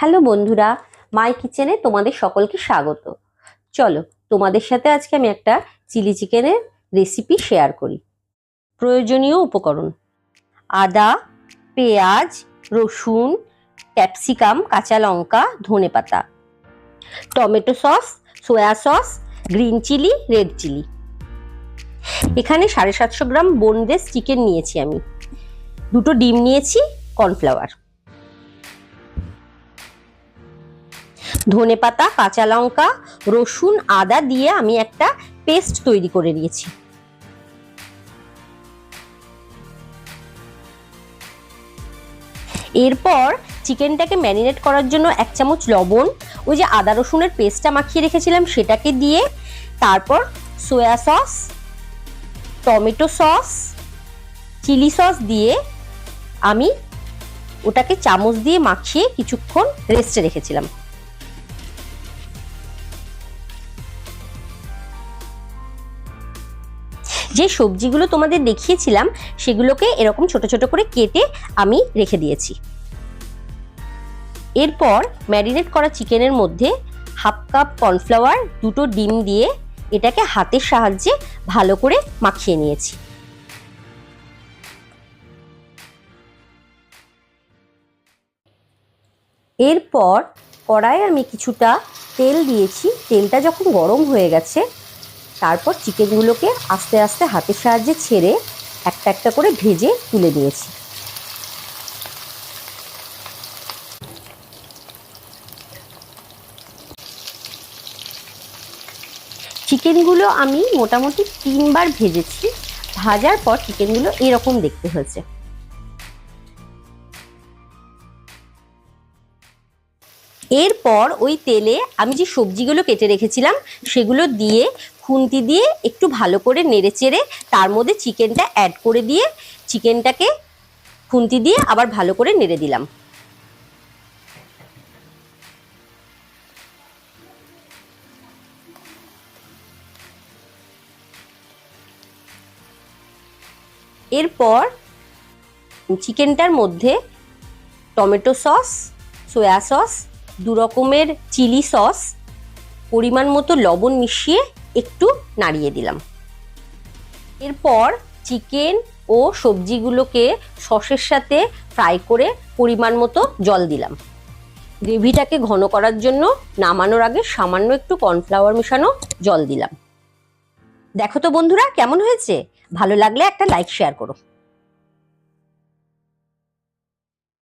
Hello বন্ধুরা, মাই কিচেনে তোমাদের সকলকে স্বাগত। চলো, তোমাদের সাথে আজকে আমি একটা চিলি চিকেনের রেসিপি শেয়ার করি। প্রয়োজনীয় উপকরণ, আদা, পেঁয়াজ, রসুন ক্যাপসিকাম কাঁচা লঙ্কা ধনেপাতা tomato sauce soya sauce green chilli red chilli এখানে সাড়ে সাতশো গ্রাম বোনলেস চিকেন নিয়েছি আমি। দুটো ডিম নিয়েছি কর্নফ্লাওয়ার ধনেপাতা কাঁচা লঙ্কা, রসুন, আদা দিয়ে আমি একটা পেস্ট তৈরি করে নিয়েছি। এরপর চিকেনটাকে ম্যারিনেট করার জন্য এক চামচ লবণ, ওই যে আদা রসুনের পেস্টটা মাখিয়ে রেখেছিলাম সেটাকে দিয়ে তারপর soya sauce, tomato sauce, chilli sauce দিয়ে আমি ওটাকে চামচ দিয়ে মাখিয়ে কিছুক্ষণ রেস্টে রেখেছিলাম। যে সবজিগুলো তোমাদের দেখিয়েছিলাম, সেগুলোকে এরকম ছোট ছোট করে কেটে আমি রেখে দিয়েছি। এরপর ম্যারিনেট করা চিকেনের মধ্যে হাফ কাপ কর্নফ্লাওয়ার, দুটো ডিম দিয়ে এটাকে হাতের সাহায্যে ভালো করে মাখিয়ে নিয়েছি। এরপর কড়াইয়ে আমি কিছুটা তেল দিয়েছি। তেলটা যখন গরম হয়ে গেছে তারপর চিকেনগুলোকে আস্তে আস্তে হাতের সাহায্যে ছেড়ে একটা একটা করে ভেজে তুলে নিয়েছি। চিকেনগুলো আমি মোটামুটি তিনবার ভেজেছি, ভাজার পর চিকেনগুলো এরকম দেখতে হয়েছে। এরপর ওই তেলে আমি যে সবজিগুলো কেটে রেখেছিলাম, সেগুলো দিয়ে খুন্তি দিয়ে একটু ভালো করে নেড়ে চেড়ে তার মধ্যে চিকেনটা অ্যাড করে দিয়ে চিকেনটাকে খুন্তি দিয়ে আবার ভালো করে নেড়ে দিলাম। এরপর চিকেনটার মধ্যে টমেটো সস, সয়া সস, দু রকমের চিলি সস, পরিমাণ মতো লবণ মিশিয়ে একটু নাড়িয়ে দিলাম। এরপর চিকেন ও সবজিগুলোকে সসের সাথে ফ্রাই করে পরিমাণ মতো জল দিলাম। গ্রেভিটাকে ঘন করার জন্য নামানোর আগে সামান্য একটু কর্নফ্লাওয়ার মেশানো জল দিলাম। দেখো তো বন্ধুরা, কেমন হয়েছে? ভালো লাগলে একটা লাইক, শেয়ার করো।